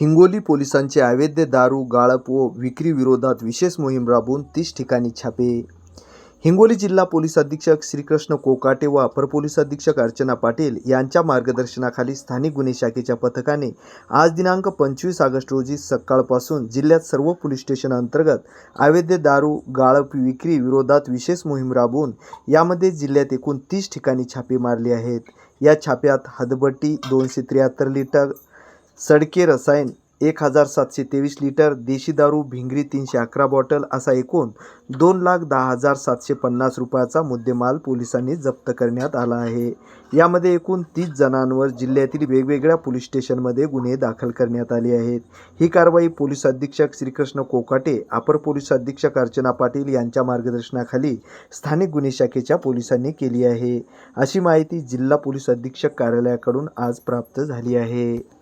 हिंगोली पोलिसांचे अवैध दारू गाळप व विक्री विरोधात विशेष मोहीम राबवून तीस ठिकाणी छापे. हिंगोली जिल्हा पोलीस अधीक्षक श्रीकृष्ण कोकाटे व अपर पोलीस अधीक्षक अर्चना पाटील यांच्या मार्गदर्शनाखाली स्थानिक गुन्हे शाखेच्या पथकाने आज दिनांक पंचवीस ऑगस्ट रोजी सकाळपासून जिल्ह्यात सर्व पोलीस स्टेशन अंतर्गत अवैध दारू गाळप विक्री विरोधात विशेष मोहीम राबवून यामध्ये जिल्ह्यात एकूण तीस ठिकाणी छापे मारले आहेत. या छाप्यात हदबट्टी दोनशे त्र्याहत्तर लिटर सडके रसायन एक हजार सातशे तेवीस लिटर देशी दारू भिंगरी तीनशे अकरा बॉटल असा एकूण दोन लाख दहा हजार सातशे पन्नास रुपयाचा मुद्देमाल पोलिसांनी जप्त करण्यात आला आहे. यामध्ये एकूण तीस जणांवर जिल्ह्यातील वेगवेगळ्या पोलीस स्टेशनमध्ये गुन्हे दाखल करण्यात आले आहेत. ही कारवाई पोलीस अधीक्षक श्रीकृष्ण कोकाटे अपर पोलीस अधीक्षक अर्चना पाटील यांच्या मार्गदर्शनाखाली स्थानिक गुन्हे शाखेच्या पोलिसांनी केली आहे. अशी माहिती जिल्हा पोलीस अधीक्षक कार्यालयाकडून आज प्राप्त झाली आहे.